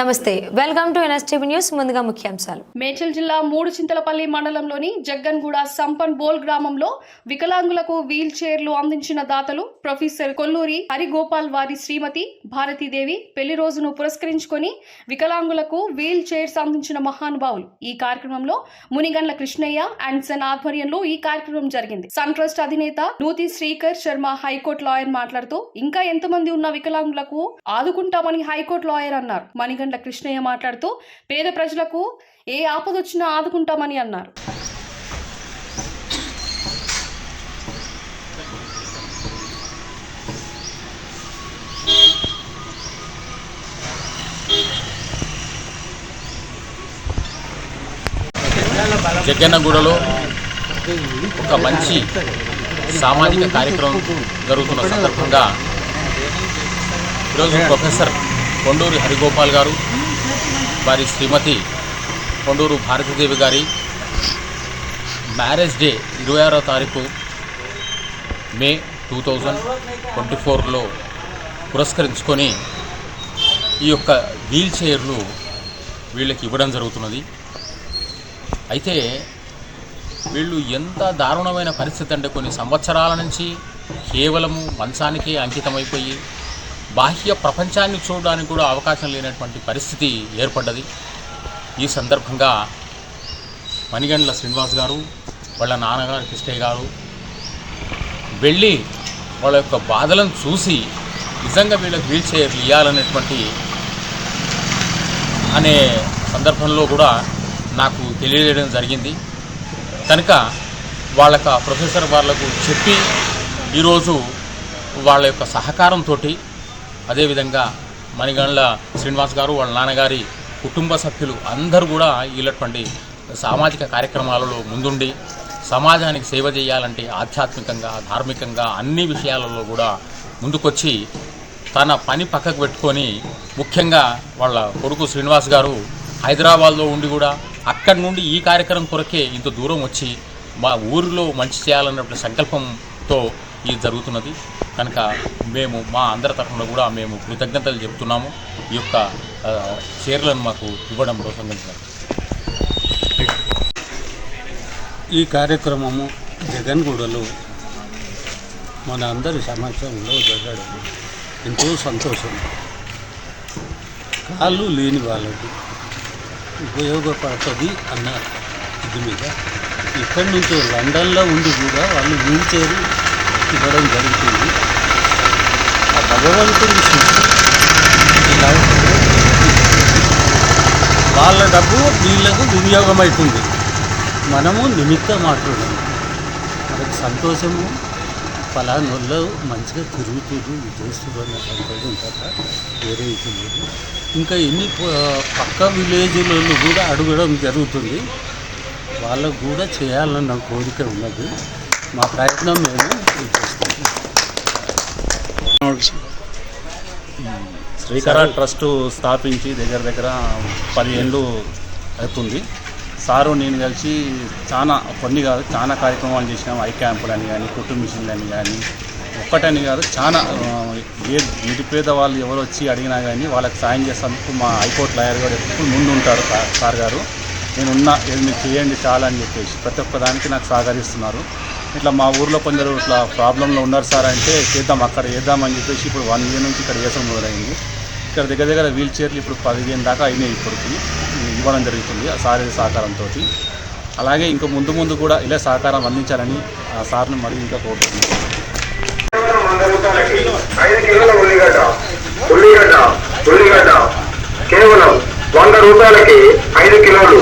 నమస్తే welcome to NSTV news ముందుగా ముఖ్యాంశాలు. మేడ్చల్ జిల్లా మూడు చింతలపల్లి మండలంలోని జగ్గన్గూడ సంపన్ బోల్ గ్రామంలో వికలాంగులకు వీల్ చైర్లు అందించిన దాతలు ప్రొఫెసర్ కొల్లూరి హరిగోపాల్ వారి శ్రీమతి భారతీదేవి పెళ్ళి రోజును పురస్కరించుకొని వికలాంగులకు వీల్ చైర్స్ అందించిన మహానుభావులు. ఈ కార్యక్రమంలో మునిగండ్ల కృష్ణయ్య అండ్ సన్ ఆధ్వర్యంలో ఈ కార్యక్రమం జరిగింది. సన్ ట్రస్ట్ అధినేత Nuthi Srikar Sharma high court lawyer మాట్లాడుతూ ఇంకా ఎంతమంది ఉన్న వికలాంగులకు ఆదుకుంటామని హైకోర్టు లాయర్ అన్నారు. మణిగండ్ల కృష్ణయ్య మాట్లాడుతూ పేద ప్రజలకు ఏ ఆపదొచ్చినా ఆదుకుంటామని అన్నారు. జగ్గన్నగూడలో ఒక మంచి సామాజిక కార్యక్రమం జరుగుతున్న సందర్భంగా ఈరోజు ప్రొఫెసర్ కొండూరు హరిగోపాల్ గారు వారి శ్రీమతి కొండూరు భారతీదేవి గారి మ్యారేజ్ డే ఇరవై ఆరో తారీఖు మే టూ థౌజండ్ ట్వంటీ ఫోర్లో పురస్కరించుకొని ఈ యొక్క వీల్ చైర్లు వీళ్ళకి ఇవ్వడం జరుగుతున్నది. అయితే వీళ్ళు ఎంత దారుణమైన పరిస్థితి అంటే కొన్ని సంవత్సరాల నుంచి కేవలము మంచానికే అంకితమైపోయి బాహ్య ప్రపంచాన్ని చూడడానికి కూడా అవకాశం లేనటువంటి పరిస్థితి ఏర్పడ్డది. ఈ సందర్భంగా మణిగండ్ల శ్రీనివాస్ గారు వాళ్ళ నాన్నగారు కృష్ణయ్య గారు వెళ్ళి వాళ్ళ యొక్క బాధలను చూసి నిజంగా వీళ్ళకి వీల్ చైర్లు ఇవ్వాలనేటువంటి అనే సందర్భంలో కూడా నాకు తెలియజేయడం జరిగింది. కనుక వాళ్ళక ప్రొఫెసర్ వాళ్ళకు చెప్పి ఈరోజు వాళ్ళ యొక్క సహకారంతో అదేవిధంగా మణిగండ్ల శ్రీనివాస్ గారు వాళ్ళ నాన్నగారి కుటుంబ సభ్యులు అందరూ కూడా వీళ్ళటువంటి సామాజిక కార్యక్రమాలలో ముందుండి సమాజానికి సేవ చేయాలంటే ఆధ్యాత్మికంగా ధార్మికంగా అన్ని విషయాలలో కూడా ముందుకొచ్చి తన పని పక్కకు పెట్టుకొని ముఖ్యంగా వాళ్ళ కొడుకు శ్రీనివాస్ గారు హైదరాబాద్లో ఉండి కూడా అక్కడి నుండి ఈ కార్యక్రమం కొరకే ఇంత దూరం వచ్చి మా ఊరిలో మంచి చేయాలన్నటువంటి సంకల్పంతో ఇది జరుగుతున్నది. కనుక మేము మా అందరి తరఫున కూడా మేము కృతజ్ఞతలు చెప్తున్నాము. ఈ యొక్క చీరలను మాకు ఇవ్వడం ప్రోత్సహించారు ఈ కార్యక్రమము జగన్గూడలో మన అందరి సమక్షంలో జరగడం ఎంతో సంతోషం. కాళ్ళు లేని వాళ్ళకి ఉపయోగపడుతుంది అన్న ఇది మీద. ఇక్కడి నుంచి లండన్లో ఉండి కూడా వాళ్ళు వీల్ చైర్ ఇవ్వడం జరుగుతుంది. ఆ భగవంతుడి ఇలా వాళ్ళ డబ్బు వీళ్ళకు వినియోగం అవుతుంది మనము నిమిత్త మాట్లాడము మనకు సంతోషము ఫలానోళ్ళు మంచిగా తిరుగుతుంది ఇది అన్న సంతోషం తప్ప వేరే ఇది లేదు. ఇంకా ఎన్ని పక్క విలేజ్లలో కూడా అడగడం జరుగుతుంది. వాళ్ళకు కూడా చేయాలన్న కోరిక ఉన్నది. మా ప్రయత్నం మేము శ్రీకర ట్రస్ట్ స్థాపించి దగ్గర దగ్గర పదిహేళ్ళు అవుతుంది. సారు నేను కలిసి చాలా కొన్ని కాదు చాలా కార్యక్రమాలు చేసినాం. ఐ క్యాంపులు అని కానీ కుటుంబ మిషన్లని అని కానీ ఒక్కటని కాదు చాలా ఏ నిరుపేద వాళ్ళు ఎవరు వచ్చి అడిగినా కానీ వాళ్ళకి సాయం చేసేందుకు మా హైకోర్టు లాయర్ గారు ఎప్పుడు ముందు ఉంటారు సార్- గారు. నేను ఏది మీరు చేయండి చాలా అని చెప్పేసి ప్రతి ఒక్క దానికి నాకు సహకరిస్తున్నారు. ఇట్లా మా ఊర్లో కొందరు ఇట్లా ప్రాబ్లంలో ఉన్నారు సార్ అంటే చేద్దాం అక్కడ చేద్దామని చెప్పేసి ఇప్పుడు వన్ ఇయర్ నుంచి ఇక్కడ వేసడం మొదలైంది. ఇక్కడ దగ్గర దగ్గర వీల్ చైర్లు ఇప్పుడు పదిహేను దాకా అయినాయి ఇప్పటికి. ఇవ్వడం జరుగుతుంది ఆ సార్ సహకారంతో అలాగే ఇంకా ముందు ముందు కూడా ఇలా సహకారం అందించాలని ఆ సార్ని మరి ఇంకా కోరుకుంటున్నాను ఉల్లిగడ్డ ఉల్లిగడ్డ ఉల్లిగడ్డ. కేవలం వంద రూపాయలకి ఐదు కిలోలు.